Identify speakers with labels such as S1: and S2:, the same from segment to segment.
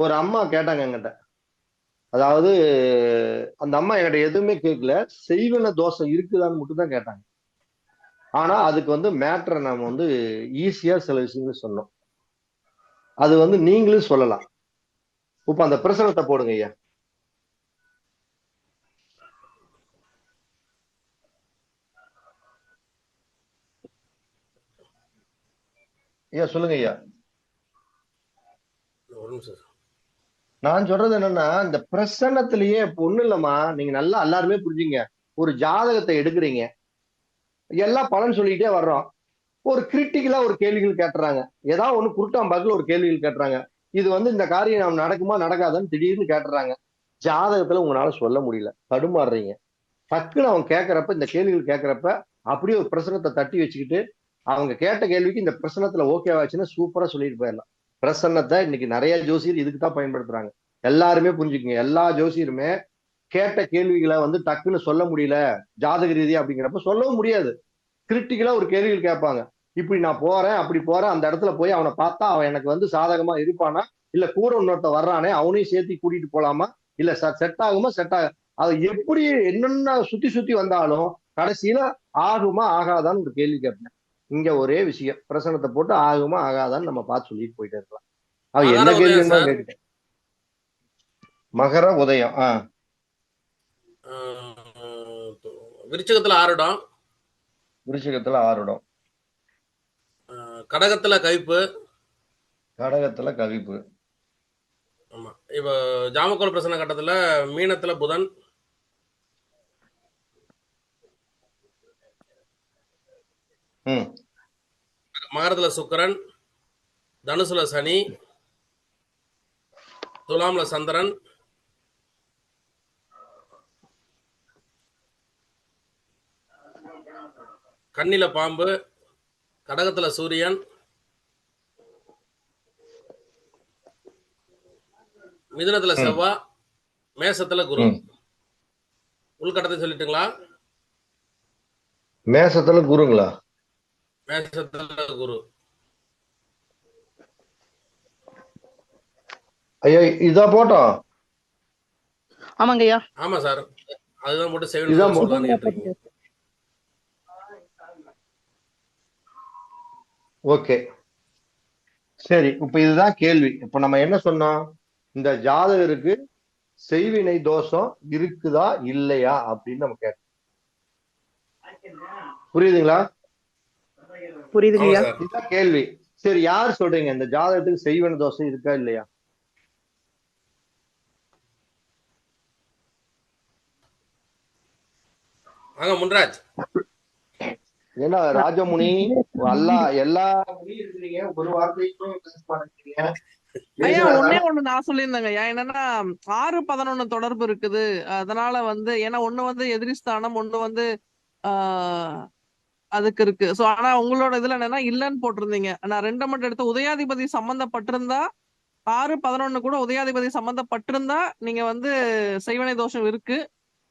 S1: ஒரு அம்மா கேட்டாங்க என்கிட்ட. அதாவது அந்த அம்மா என்கிட்ட எதுவுமே கேட்கல செய்வன தோசை இருக்குதான்னு மட்டும் தான் கேட்டாங்க. ஆனா அதுக்கு வந்து மேட்ரை நம்ம வந்து ஈஸியா சில விஷயங்கள் சொன்னோம். அது வந்து நீங்களும் சொல்லலாம். இப்ப அந்த பிரசனத்தை போடுங்க ஐயா. ஐயா சொல்லுங்க ஐயா.
S2: ஒரு நிமிஷம் சார்.
S1: நான் சொல்றது என்னன்னா இந்த பிரசன்னத்திலேயே பொண்ணு இல்லம்மா. நீங்க நல்லா எல்லாருமே புரிஞ்சுங்க. ஒரு ஜாதகத்தை எடுக்கிறீங்க. எல்லாம் பலன் சொல்லிக்கிட்டே வர்றோம். ஒரு கிரிட்டிக்கலா ஒரு கேள்விகள் கேட்டுறாங்க. ஏதாவது ஒண்ணு குருட்டாம்பாக்குல ஒரு கேள்விகள் கேட்டுறாங்க. இது வந்து இந்த காரியம் நாம் நடக்குமா நடக்காதான்னு திடீர்னு கேட்டுறாங்க. ஜாதகத்துல உங்களால சொல்ல முடியல. தடுமாறுறீங்க. டக்குன்னு அவங்க கேட்கறப்ப இந்த கேள்விகள் கேட்கறப்ப அப்படியே ஒரு பிரசனத்தை தட்டி வச்சுக்கிட்டு அவங்க கேட்ட கேள்விக்கு இந்த பிரசனத்துல ஓகே ஆச்சுன்னா சூப்பரா சொல்லிட்டு போயிடலாம். பிரசன்னத்தை இன்னைக்கு நிறைய ஜோசியர் இதுக்கு தான் பயன்படுத்துறாங்க. எல்லாருமே புரிஞ்சுக்குங்க. எல்லா ஜோசியருமே கேட்ட கேள்விகளை வந்து டக்குன்னு சொல்ல முடியல ஜாதக ரீதி அப்படிங்கிறப்ப சொல்லவும் முடியாது. கிரிட்டிக்கலா ஒரு கேள்விகள் கேட்பாங்க. இப்படி நான் போறேன் அப்படி போறேன் அந்த இடத்துல போய் அவனை பார்த்தா அவன் எனக்கு வந்து சாதகமா இருப்பானா? இல்ல கூட இன்னொருத்த வர்றானே அவனையும் சேர்த்து கூட்டிட்டு போலாமா? இல்ல செட் ஆகுமா? செட் ஆக? அது எப்படி என்னென்ன சுத்தி சுத்தி வந்தாலும் கடைசியில ஆகுமா ஆகாதான்னு ஒரு கேள்வி கேட்பேன். இங்க ஒரே விஷயம். பிரசனத்தை போட்டு ஆகுமா ஆகாதான்னு நம்ம பார்த்து சொல்லிட்டு போயிட்டே இருக்கலாம். அவன் என்ன
S2: மகர
S1: கேள்வி. கேட்டுட்டேன். மகர உதயம் ஆஹ்
S2: விருச்சிகத்துல ஆறுடம்
S1: விருச்சிகத்துல ஆறுடம்
S2: கடகத்துல கைப்பு
S1: கடகத்துல கவிப்பு.
S2: ஆமா. இப்ப ஜாமக்கோல் பிரசன கட்டத்துல மீனத்துல புதன்
S1: ம்.
S2: மகரத்துல சுக்கிரன் தனுசுல சனி துலாம்ல சந்திரன். கண்ணில பாம்பு கடகத்துல சூரியன். மிதுனத்துல. செவ்வா மேசத்துல குரு. உள்கட்டத்தை சொல்லிட்டுங்களா?
S1: மேசத்துல குருங்களா?
S2: மேசத்துல குரு.
S1: ஐயா இதா போட்டோம்
S3: ஆமாங்க ஐயா
S2: ஆமா சார். அதுதான் போட்டு
S1: இதான்
S2: செவன்
S1: போட்டு- ஓகே. சரி இப்ப இதுதான் கேள்வி. இப்ப நம்ம என்ன சொன்னோம் இந்த ஜாதகருக்கு செய்வினை தோஷம் இருக்குதா இல்லையா அப்படின்னு நம்ம கேட்டோம். புரியுதுங்களா?
S3: புரியுதுங்க
S2: ஆமா
S3: ஐயா
S2: சார்.
S1: இதுதான் கேள்வி. சரி யார் சொல்றீங்க? இந்த ஜாதகத்துக்கு செய்வினை தோஷம் இருக்கா இல்லையா?
S2: வாங்க முன்ராஜ்.
S1: ஏன்னா ராஜமுனி அல்லா எல்லா ஒரு வார்த்தைக்கும்
S3: ஐயா
S1: பேசுறதா-
S3: ஒண்ணே ஒண்ணு நான் சொல்லியிருந்தேங்க. ஐயா என்னன்னா ஆறு பதினொன்னு தொடர்பு இருக்குது. அதனால வந்து ஏன்னா ஒண்ணு வந்து எதிரி ஸ்தானம் ஒண்ணு வந்து ஆஹ் அதுக்கு இருக்கு. சோ ஆனா உங்களோட இதுல என்னன்னா இல்லன்னு போட்டிருந்தீங்க. நான் ரெண்டை மட்டும் எடுத்து உதயாதிபதி சம்பந்தப்பட்டிருந்தா ஆறு பதினொன்னு கூட உதயாதிபதி சம்பந்தப்பட்டிருந்தா நீங்க வந்து செய்வனை தோஷம் இருக்கு.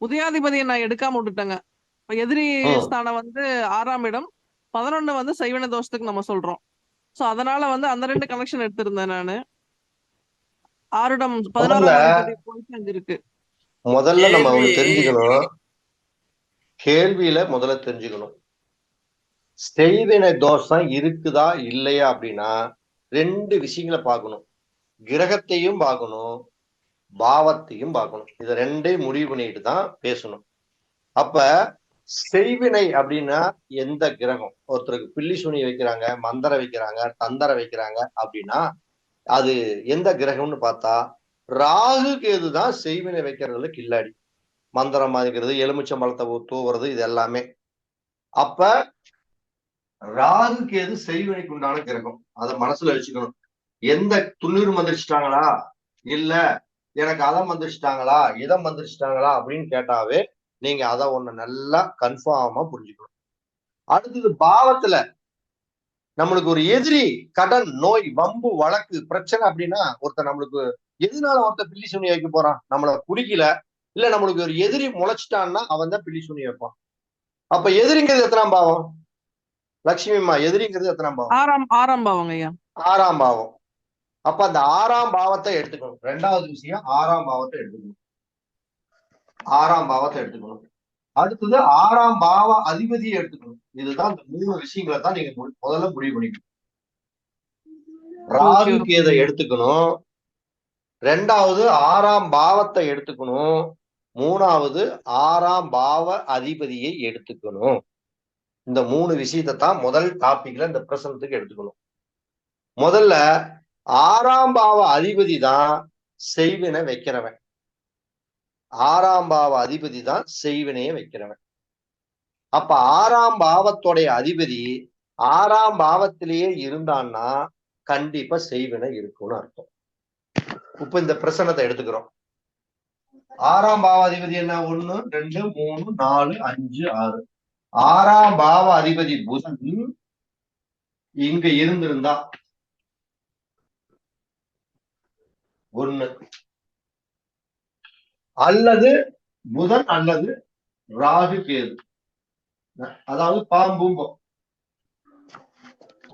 S3: உதயாதிபதியை நான் எடுக்காம விட்டுட்டேங்க. இப்ப எதிரி. ஸ்தானம் வந்து ஆறாம் இடம் பதினொன்னு வந்து செய்வனை தோஷத்துக்கு நம்ம சொல்றோம். சோ அதனால வந்து அந்த ரெண்டு கனெக்ஷன் எடுத்திருந்தேன் நானு. ஆறுடம் பதினாறாம் இருக்கு.
S1: முதல்ல நம்ம தெரிஞ்சுக்கணும். கேள்வியில முதல்ல தெரிஞ்சுக்கணும். செய்வினை தோஷம் இருக்குதா இல்லையா அப்படின்னா ரெண்டு விஷயங்களை பார்க்கணும். கிரகத்தையும் பார்க்கணும் பாவத்தையும் பார்க்கணும். இதை ரெண்டையும் முடிவு பண்ணிட்டு தான் பேசணும். அப்ப செய்வினை அப்படின்னா எந்த கிரகம்? ஒருத்தருக்கு பில்லி சுனி வைக்கிறாங்க மந்திரம் வைக்கிறாங்க தந்தரம் வைக்கிறாங்க அப்படின்னா அது எந்த கிரகம்னு பார்த்தா ராகு கேது தான் செய்வினை வைக்கிறதுல கில்லாடி மந்திரம் மாதிரிக்கிறது எலுமிச்சம்பழத்தை தூவுறது இது எல்லாமே. அப்ப ராகு கேது செய்வினைக்கு உண்டான கிரகம். அதை மனசுல வச்சுக்கணும். எந்த துண்ணூறு மந்திரிச்சிட்டாங்களா? இல்ல எனக்கு அதை மந்திரிச்சிட்டாங்களா? இதை மந்திரிச்சிட்டாங்களா? அப்படின்னு கேட்டாவே நீங்க அதை ஒண்ணு நல்லா கன்ஃபார்மா புரிஞ்சுக்கணும். அடுத்தது பாவத்துல. நம்மளுக்கு ஒரு எதிரி கடன் நோய் வம்பு வழக்கு பிரச்சனை அப்படின்னா ஒருத்தர் நம்மளுக்கு எதனால ஒருத்தர் பில்லி சுனி வைக்க போறான்? நம்மள குடிக்கல. இல்ல நம்மளுக்கு ஒரு எதிரி முளைச்சிட்டான்னா அவன் தான் பில்லி சுனி வைப்பான். அப்ப எதிரிங்கிறது எத்தனாம் பாவம்? லட்சுமி அம்மா எதிரிங்கிறது எத்தனாம் பாவம்?
S3: ஆறாம் ஆறாம் பாவங்க ஐயா.
S1: ஆறாம் பாவம். அப்ப அந்த ஆறாம் பாவத்தை எடுத்துக்கணும். ரெண்டாவது விஷயம் ஆறாம் பாவத்தை எடுத்துக்கணும். ஆறாம் பாவத்தை எடுத்துக்கணும். அடுத்தது ஆறாம் பாவ அதிபதியை எடுத்துக்கணும். இதுதான் இந்த மூணு விஷயங்களை தான் நீங்க முதல்ல முடிவு பண்ணிக்கணும். ராகு. கேதை எடுத்துக்கணும். ரெண்டாவது ஆறாம் பாவத்தை எடுத்துக்கணும். மூணாவது ஆறாம் பாவ அதிபதியை எடுத்துக்கணும். இந்த மூணு விஷயத்தை தான் முதல் டாபிக்ல இந்த பிரசனத்துக்கு எடுத்துக்கணும். முதல்ல ஆறாம் பாவ அதிபதி தான் செய்வினை வைக்கிறவன். ஆறாம் பாவ அதிபதி தான் செய்வினையை வைக்கிறவன். அப்ப ஆறாம் பாவத்துடைய அதிபதி ஆறாம் பாவத்திலேயே இருந்தான்னா கண்டிப்பா செய்வினை இருக்கும்னு அர்த்தம். இப்ப இந்த பிரசனத்தை எடுத்துக்கிறோம். ஆறாம் பாவ அதிபதி என்ன? ஒண்ணு ரெண்டு மூணு நாலு அஞ்சு ஆறு. ஆறாம் பாவ அதிபதி புதன் இங்க இருந்திருந்தா ஒண்ணு. அல்லது புதன் அல்லது ராகு கேது. அதாவது பாம்பூம்போ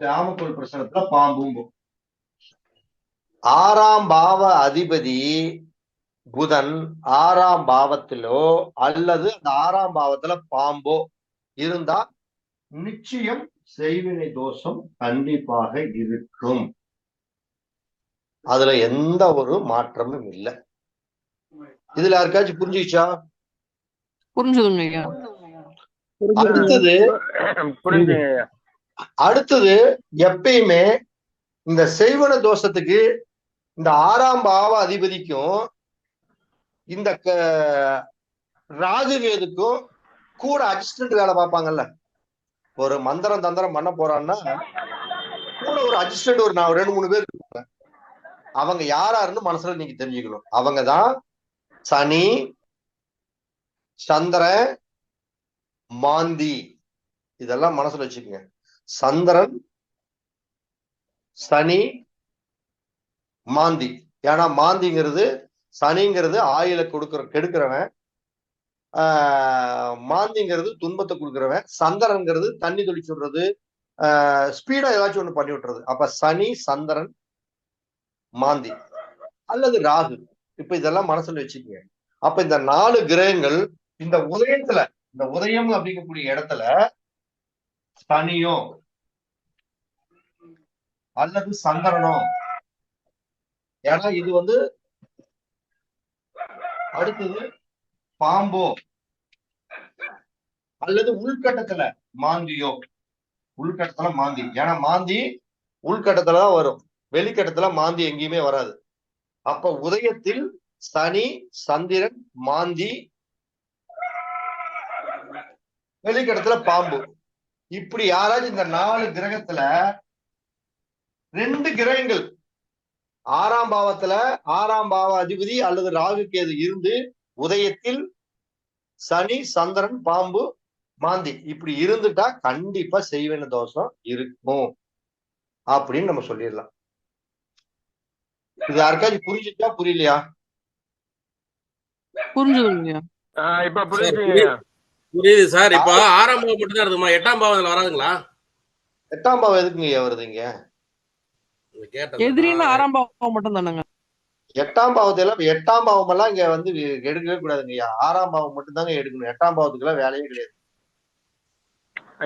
S1: ராமக்கோள் பிரசனத்துல பாம்பூம்போ ஆறாம் பாவ அதிபதி புதன் ஆறாம் பாவத்திலோ அல்லது அந்த ஆறாம் பாவத்துல பாம்போ இருந்தா நிச்சயம் செய்வினை தோஷம் கண்டிப்பாக இருக்கும். அதுல எந்த ஒரு மாற்றமும் இல்லை. இதுல யாருக்காச்சும் புரிஞ்சுச்சா
S3: புரிஞ்சுதுங்க
S1: அடுத்தது அடுத்தது எப்பயுமே இந்த செய்வன தோஷத்துக்கு இந்த ஆறாம் பாவ அதிபதிக்கும் இந்த க- ராகுகேதுக்கும் கூட அசிஸ்டன்ட் வேலை பார்ப்பாங்கல்ல. ஒரு மந்திரம் தந்திரம் பண்ண போறான்னா கூட ஒரு அசிஸ்டன்ட் ஒரு நான் ரெண்டு மூணு பேர் இருப்பாங்க. அவங்க யாராருன்னு மனசுல நீங்க தெரிஞ்சுக்கணும். அவங்க தான் சனி சந்திரன் மாந்தி. இதெல்லாம் மனசுல வச்சுக்கோங்க. சந்திரன் சனி மாந்தி. ஏன்னா மாந்திங்கிறது சனிங்கிறது ஆயில கொடுக்குற கெடுக்கிறவன். மாந்திங்கிறது துன்பத்தை கொடுக்குறவன் சந்திரன்கிறது தண்ணி தொழிச்சு விடுறது ஆஹ் ஸ்பீடா ஏதாச்சும் ஒண்ணு பண்ணி விட்டுறது. அப்ப சனி சந்திரன் மாந்தி அல்லது ராகு. இப்ப இதெல்லாம் மனசுல வச்சுக்கோங்க. அப்ப இந்த நாலு கிரகங்கள் இந்த உதயத்துல இந்த உதயம் அப்படிங்கக்கூடிய இடத்துல சனியோ அல்லது சந்திரனோ ஏன்னா இது வந்து அடுத்தது பாம்போ. அல்லது உள்கட்டத்துல மாந்தியோ. உள்கட்டத்துல மாந்தி. ஏன்னா மாந்தி உள்கட்டத்துலதான் வரும். வெளிக்கட்டத்துல மாந்தி எங்கேயுமே வராது. அப்ப உதயத்தில் சனி சந்திரன் மாந்தி. வெளிக்கட்டத்துல பாம்பு. இப்படி யாராச்சும் இந்த நாலு கிரகத்துல ரெண்டு கிரகங்கள் ஆறாம் பாவத்துல ஆறாம் பாவ அதிபதி அல்லது ராகு கேது இருந்து உதயத்தில் சனி சந்திரன் பாம்பு மாந்தி. இப்படி இருந்துட்டா கண்டிப்பா செய்வன தோஷம் இருக்கும் அப்படின்னு நம்ம சொல்லிடலாம். இது யாருக்காச்சும் புரிஞ்சுச்சா புரியலையா?
S2: புரியுது. சார் இப்ப ஆறாம் பாவம் மட்டும் தான் இருக்குமா? எட்டாம் பாவம் இதுல வராதுங்களா?
S1: எட்டாம் பாவம் எதுக்குங்க ஐயா வருது இங்க?
S2: கேட்டேன்.
S3: எதிரின்னு ஆறாம் பாவம் மட்டும் தானங்க
S1: எட்டாம் பாவத்தை எல்லாம் எட்டாம் பாவம் எல்லாம் இங்க வந்து எடுக்கவே கூடாதுங்க ஐயா ஆறாம் பாவம் மட்டும் தாங்க எடுக்கணும். எட்டாம் பாவத்துக்கு எல்லாம் வேலையே கிடையாது.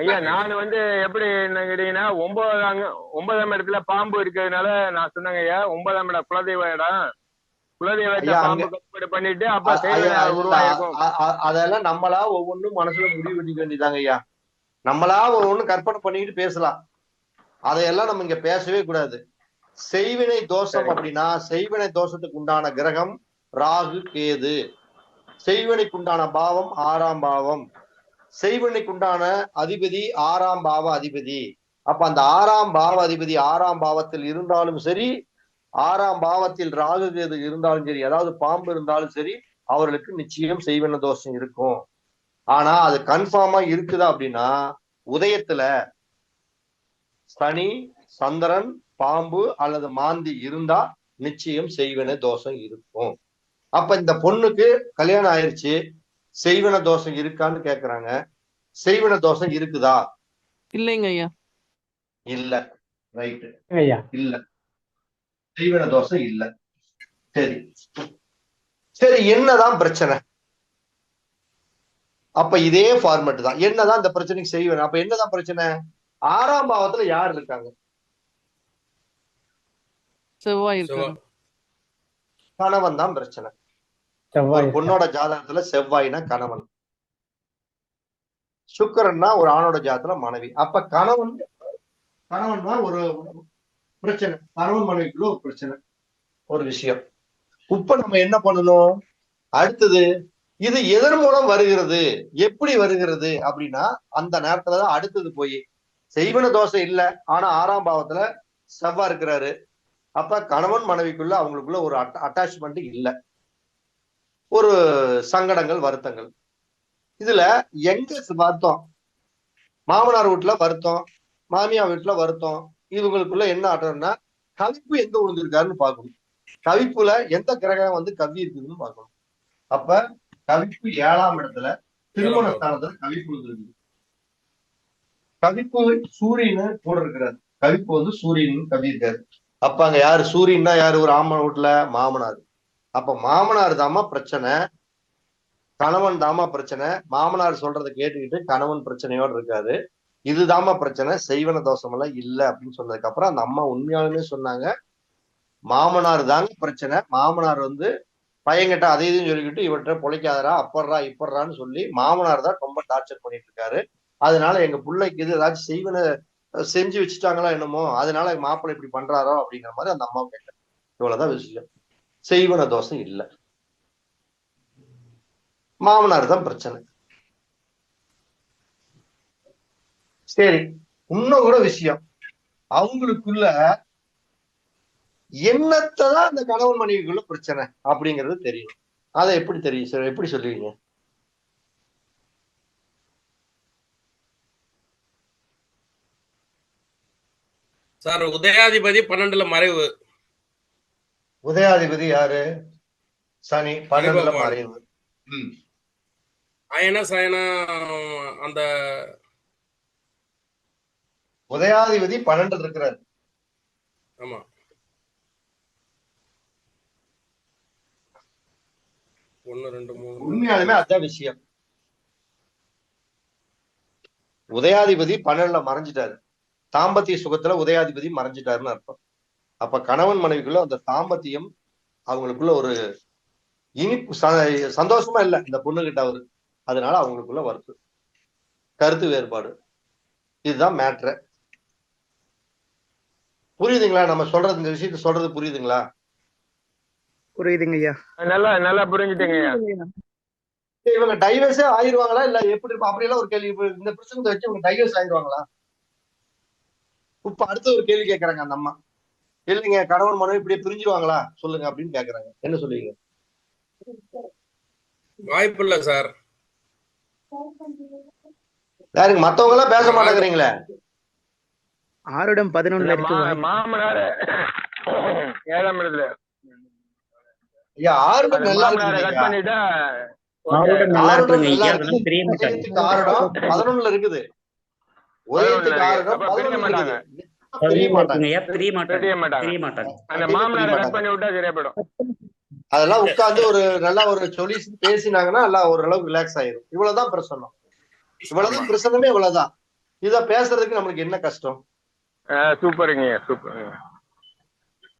S4: ஐயா நான் வந்து எப்படி என்ன கேட்டீங்கன்னா ஒன்பதாம் ஒன்பதாம் இடத்துல பாம்பு இருக்கிறதுனால நான் சொன்னேங்க ஐயா ஒன்பதாம் இடம் குலதெய்வ இடம். குலதெய்வத்தை பாம்பு கட்டுப்பாடு பண்ணிட்டு அப்ப
S1: அதெல்லாம் நம்மளா ஒவ்வொன்றும் மனசுல முடிவு பண்ணிக்க வேண்டியதாங்க ஐயா நம்மளா ஒவ்வொன்றும் கற்பனை பண்ணிக்கிட்டு பேசலாம். அதையெல்லாம் நம்ம இங்க பேசவே கூடாது. செய்வினை தோஷம். அப்படின்னா செய்வினை தோஷத்துக்கு உண்டான கிரகம் ராகு கேது. செய்வினைக்கு உண்டான பாவம் ஆறாம் பாவம். செய்வினைக்கு உண்டான அதிபதி ஆறாம் பாவ அதிபதி. அப்ப அந்த ஆறாம் பாவ அதிபதி ஆறாம் பாவத்தில் இருந்தாலும் சரி ஆறாம் பாவத்தில் ராகு கேது இருந்தாலும் சரி அதாவது பாம்பு இருந்தாலும் சரி அவர்களுக்கு நிச்சயம் செய்வன தோஷம் இருக்கும். ஆனா அது கன்ஃபார்மா இருக்குதா அப்படின்னா உதயத்துல சனி சந்திரன் பாம்பு அல்லது மாந்தி இருந்தா நிச்சயம் செய்வன தோஷம் இருக்கும். அப்ப இந்த பொண்ணுக்கு கல்யாணம் ஆயிருச்சு செய்வன தோஷம் இருக்கான்னு கேக்குறாங்க. செய்வன தோஷம் இருக்குதா?
S3: இல்லைங்க ஐயா.
S1: இல்ல. ரைட்டு.
S5: ஐயா.
S1: இல்ல. செய்வன தோஷம் இல்ல. சரி. சரி என்னதான் பிரச்சனை? அப்ப இதே ஃபார்மேட் தான். என்னதான் இந்த பிரச்சனைக்கு செய்வேன்? அப்ப என்னதான் பிரச்சனை? ஆறாம் பாவத்துல யார் இருக்காங்க?
S3: செவ்வாய். இருக்காரு.
S1: கணவன் தான் பிரச்சனை.
S5: செவ்வாய்
S1: ஒரு பொண்ணோட ஜாதகத்துல செவ்வாய்னா கணவன். சுக்கிரன்னா ஒரு ஆணோட ஜாதகத்துல மனைவி. அப்ப கணவன் கணவன் தான் ஒரு பிரச்சனை. கணவன் மனைவிக்குள்ள ஒரு பிரச்சனை. ஒரு விஷயம். இப்ப நம்ம என்ன பண்ணணும்? அடுத்தது இது எதன் மூலம் வருகிறது. எப்படி வருகிறது? அப்படின்னா அந்த நேரத்துலதான் அடுத்தது போய். செய்வன தோசை இல்ல ஆனா ஆறாம் பாவத்துல செவ்வா இருக்கிறாரு. அப்ப கணவன் மனைவிக்குள்ள அவங்களுக்குள்ள ஒரு அட்டாச்மெண்ட் இல்ல. ஒரு சங்கடங்கள் வருத்தங்கள். இதுல எங்க வருத்தம். மாமனார் வீட்டுல வருத்தம் மாமியார் வீட்டுல வருத்தம். இவங்களுக்குள்ள என்ன ஆட்டம்னா கவிப்பு எங்க விழுந்திருக்காருன்னு பார்க்கணும். கவிப்புல எந்த கிரகம் வந்து கவி இருக்குதுன்னு பார்க்கணும். அப்ப கவிப்பு ஏழாம் இடத்துல திருமண ஸ்தானத்துல கவிப்பு விழுந்திருக்கு கவிப்பு சூரியன் கூட இருக்கிறார் கவிப்பு வந்து சூரியன் கவி இருக்காரு. அப்ப அங்க யாரு? சூரியன்னா யாரு? ஒரு ஆமன் வீட்டுல மாமனார். அப்ப மாமனார் தாமா பிரச்சனை கணவன் தாமா பிரச்சனை. மாமனார் சொல்றதை கேட்டுக்கிட்டு கணவன் பிரச்சனையோட இருக்காரு. இதுதாம்மா பிரச்சனை. செய்வன தோஷம் எல்லாம் இல்லை அப்படின்னு சொன்னதுக்கு அப்புறம் அந்த அம்மா உண்மையாலுமே சொன்னாங்க மாமனார் தாங்க பிரச்சனை. மாமனார் வந்து பையன்கிட்ட அதை இதையும் சொல்லிக்கிட்டு இவற்ற பொழைக்காதரா அப்படுறா இப்படுறான்னு சொல்லி மாமனார் தான் ரொம்ப டார்ச்சர் பண்ணிட்டு இருக்காரு. அதனால எங்க பிள்ளைக்கு இது ஏதாச்சும் செய்வன செஞ்சு வச்சுட்டாங்களா என்னமோ அதனால மாப்பிள்ளை இப்படி பண்றாரோ அப்படிங்கிற மாதிரி அந்த அம்மா கேட்டேன் இவ்வளவுதான் விஷயம். செய்வன தோஷம் இல்ல. மாமனார் தான் பிரச்சனை. சரி இன்னும் கூட விஷயம். அவங்களுக்குள்ள என்னத்தான் அந்த கணவன் மனைவிக்குள்ள பிரச்சனை அப்படிங்கிறது தெரியும். அதை எப்படி தெரியும் சார் எப்படி சொல்லுவீங்க?
S2: சார் உதயாதிபதி பன்னெண்டுல மறைவு.
S1: உதயாதிபதி யாரு? சனி பன்னெண்டுல. மறைவு.
S2: அயன சயன அந்த
S1: உதயாதிபதி பன்னெண்டு இருக்கிறார்.
S2: ஆமா. ஒன்னு ரெண்டு மூணு.
S1: உண்மையாலுமே அதான் விஷயம். உதயாதிபதி பன்னெண்டுல மறைஞ்சிட்டாரு. தாம்பத்திய சுகத்துல உதயாதிபதி மறைஞ்சிட்டாருன்னு அர்த்தம். அப்ப கணவன் மனைவிக்குள்ள அந்த தாம்பத்தியம் அவங்களுக்குள்ள ஒரு இனிப்பு ச- சந்தோஷமா இல்ல இந்த பொண்ணு கிட்ட அவரு. அதனால அவங்களுக்குள்ள வருது கருத்து வேறுபாடு. இதுதான் மேட்ரு. புரியுதுங்களா? நம்ம சொல்றது இந்த விஷயத்த சொல்றது புரியுதுங்களா?
S5: புரியுதுங்க ஐயா
S4: நல்லா நல்லா புரிஞ்சுட்டேங்கய்யா
S1: சரி, இவங்க டைவர்ஸே ஆயிருவாங்களா? இல்ல எப்படி இருப்பா அப்படியெல்லாம் ஒரு கேள்வி இந்த பிரச்சனை வச்சு இவங்க டைவர்ஸ் ஆயிருவாங்களா? இப்ப அடுத்த ஒரு கேள்வி கேக்குறாங்க அந்த அம்மா. இல்லைங்க கணவன் மனைவி இப்படியே பிரிஞ்சிருவாங்களா? சொல்லுங்க அப்படின்னு கேக்குறாங்க. என்ன சொல்லுவீங்க?
S2: வாய்ப்பு இல்ல சார்.
S1: யாருங்க மத்தவங்க எல்லாம் பேச மாட்டேங்கிறீங்களே?
S5: ஆறுடம் பதினொன்னுல இருக்கு.
S4: மாமனார் ஏழாம் இடத்துல.
S1: ஐயா ஆறுடம் நல்லா இருக்குது ஆறுடம் பதினொன்னுல. இருக்குது. அதெல்லாம் உட்கார்ந்து ஒரு நல்ல ஒரு சொல்யூஷன் பேசினாங்கன்னா நல்லா ஓரளவுக்கு ரிலாக்ஸ் ஆயிரும். இவ்வளவுதான் பிரச்சனை இவ்வளவுதான் பிரச்சனமே இவ்வளவுதான். இத பேசுறதுக்கு நம்மளுக்கு என்ன கஷ்டம்?
S4: சூப்பருங்க சூப்பருங்க